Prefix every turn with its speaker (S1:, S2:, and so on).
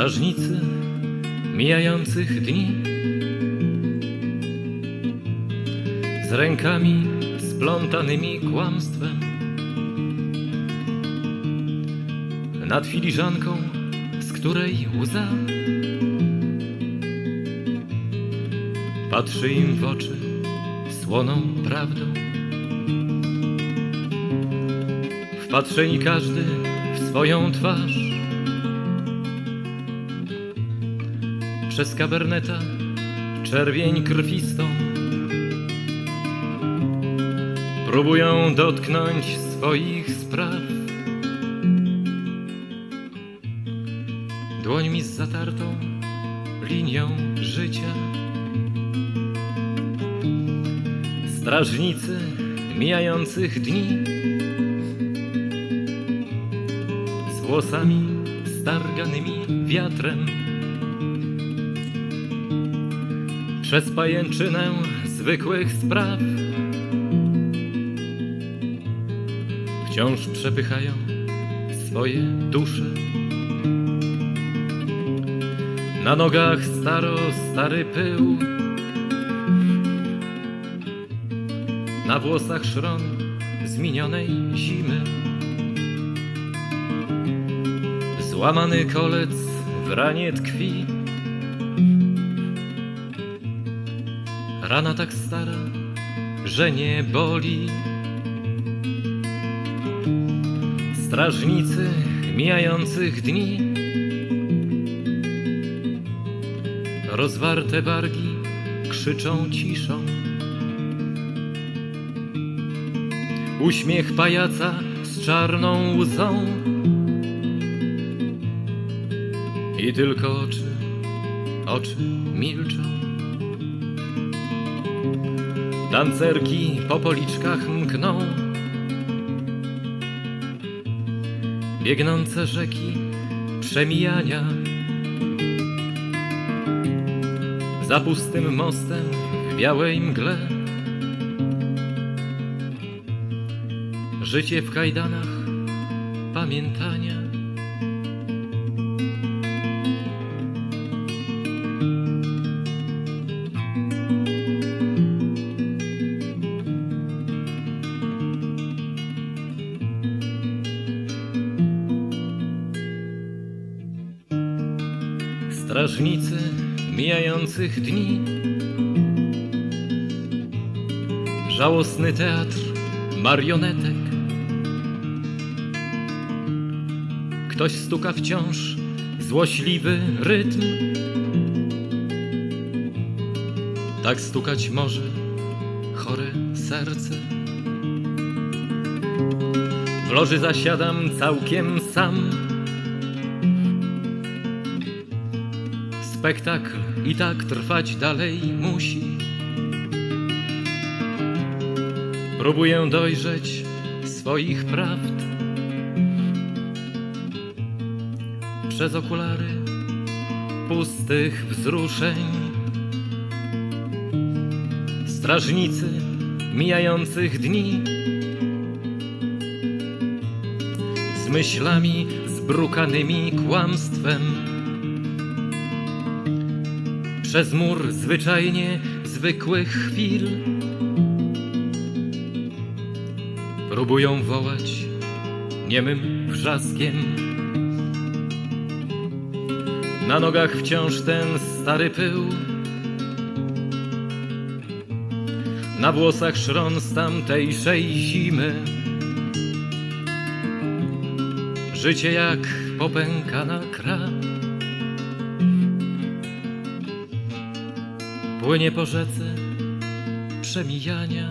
S1: Strażnicy mijających dni. Z rękami splątanymi kłamstwem. Nad filiżanką, z której łza. Patrzy im w oczy słoną prawdą. Wpatrzeni każdy w swoją twarz Przez kaberneta czerwień krwistą. Próbują dotknąć swoich spraw. Dłońmi z zatartą linią życia. Strażnicy mijających dni. Z włosami starganymi wiatrem Przez pajęczynę zwykłych spraw. Wciąż przepychają swoje dusze. Na nogach staro stary pył. Na włosach szron z minionej zimy. Złamany kolec w ranie tkwi Rana tak stara, że nie boli. Strażnicy mijających dni. Rozwarte wargi krzyczą ciszą. Uśmiech pajaca z czarną łzą. I tylko oczy, oczy milczą Tancerki po policzkach mkną. Biegnące rzeki przemijania. Za pustym mostem w białej mgle. Życie w kajdanach pamiętania Strażnicy mijających dni. Żałosny teatr marionetek. Ktoś stuka wciąż złośliwy rytm. Tak stukać może chore serce. W loży zasiadam całkiem sam Spektakl i tak trwać dalej musi. Próbuję dojrzeć swoich prawd przez okulary pustych wzruszeń. Strażnicy mijających dni z myślami zbrukanymi kłamstwem przez mur zwyczajnie zwykłych chwil. Próbują wołać niemym wrzaskiem. Na nogach wciąż ten stary pył. Na włosach szron z tamtejszej zimy. Życie jak popękana kra. Płynie po rzece przemijania